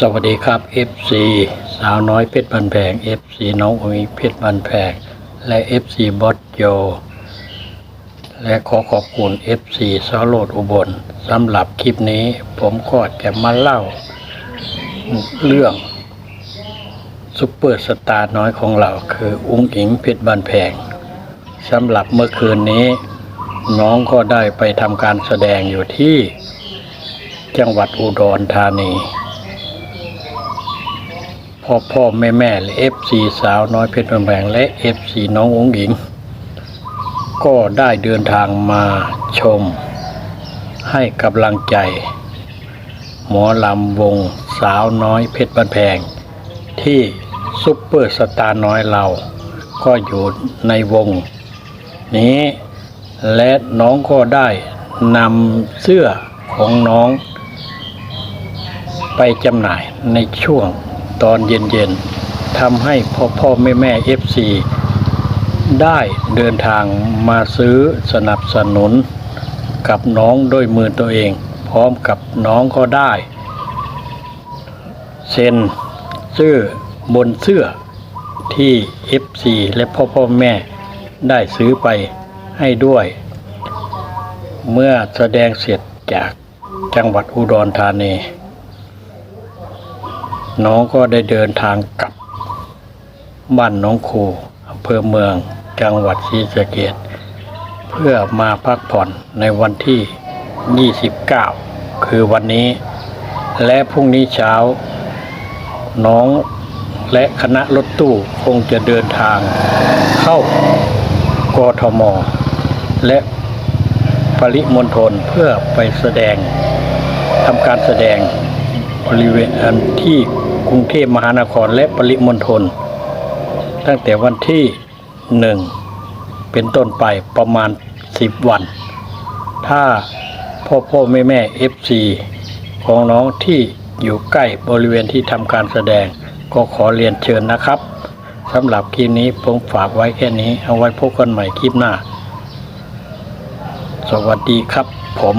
สวัสดีครับ FC สาวน้อยเพชรบันแพง FC น้องอุ๋ยเพชรบันแพง และ FC บอสโย และขอขอบคุณ FC ซอโลดอุบลสำหรับคลิปนี้ ผมก็จะมาเล่า เรื่องซุปเปอร์สตาร์น้อยของเราคืออุ้งอิงเพชรบันแพงสำหรับเมื่อคืนนี้ น้องก็ได้ไปทำการแสดงอยู่ที่ จังหวัดอุดรธานี พ่อพ่อแม่แม่และเอฟซีสาวน้อยเพชรบันแพงและเอฟซีน้ององหญิง ก็ได้เดินทางมาชม ให้กำลังใจ หมอลำวงสาวน้อยเพชรบันแพง ที่ซุปเปอร์สตาร์น้อยเราก็อยู่ในวง นี้และน้องก็ได้นำเสื้อของน้อง ไปจำหน่ายในช่วง ตอนเย็นๆทำให้พ่อพ่อแม่แม่เอฟซีได้เดินทางมาซื้อสนับสนุนกับน้องด้วยมือตัวเอง พร้อมกับน้องก็ได้ เซ็นชื่อบนเสื้อที่ FC และพ่อพ่อแม่ได้ซื้อไปให้ด้วย เมื่อแสดงเสร็จจากจังหวัดอุดรธานี น้องก็ได้เดินทางกลับ บ้านหน้องคูอำเภอเมืองจังหวัดศรีสะเกษเพื่อมาพักผ่อนในวันที่ 29 คือวันนี้ และพรุ่งนี้เช้า น้องและคณะรถตู้คงจะเดินทางเข้ากทม และปริมณฑลเพื่อไปแสดงทำการแสดง ริเวณที่กรุงเทพมหานครและปริมณฑลตั้งแต่วันที่หนึ่งเป็นต้นไปประมาณ10วัน ถ้าพ่อพ่อแม่แม่เอฟซีของน้องที่อยู่ใกล้บริเวณที่ทำการแสดง ก็ขอเรียนเชิญนะครับสำหรับคลิปนี้ผมฝากไว้แค่นี้ เอาไว้พบกันใหม่คลิปหน้า สวัสดีครับผม